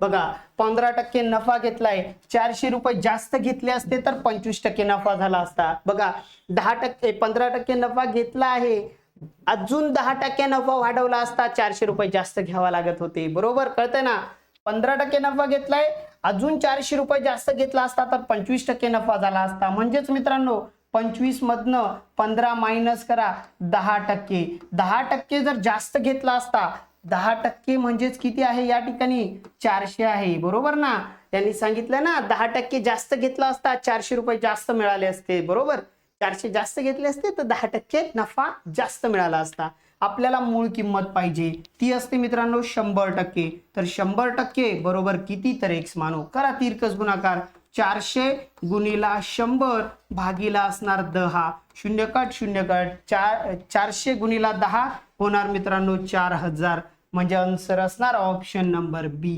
बघा पंधरा टक्के नफा घेतलाय चारशे रुपये जास्त घेतले असते तर पंचवीस टक्के नफा झाला असता. बघा दहा टक्के पंधरा टक्के नफा घेतला आहे अजून दहा टक्के नफा वाढवला असता चारशे रुपये जास्त घ्यावा लागत होते. बरोबर? कळतंय ना? पंधरा टक्के नफा घेतलाय अजून चारशे रुपये जास्त घेतला असता तर पंचवीस टक्के नफा झाला असता. म्हणजेच मित्रांनो पंचवीस मधनं पंधरा मायनस करा दहा टक्के. दहा टक्के जर जास्त घेतला असता दहा टक्के म्हणजेच किती आहे? या ठिकाणी चारशे आहे. बरोबर ना? त्यांनी सांगितलं ना दहा टक्के जास्त घेतला असता चारशे रुपये जास्त मिळाले असते. बरोबर? चारशे जास्त घेतले असते तर दहा टक्के नफा जास्त मिळाला असता. आपल्याला मूळ किंमत पाहिजे. ती असते मित्रांनो शंभर टक्के. तर शंभर टक्के बरोबर किती? तर एक्स मानू करा तिरकस गुणाकार. चारशे गुणिला शंभर भागीला असणार दहा. शून्य कट शून्य कट. चार चारशे गुणिला दहा होणार मित्रांनो चार हजार. म्हणजे आन्सर असणार ऑप्शन नंबर बी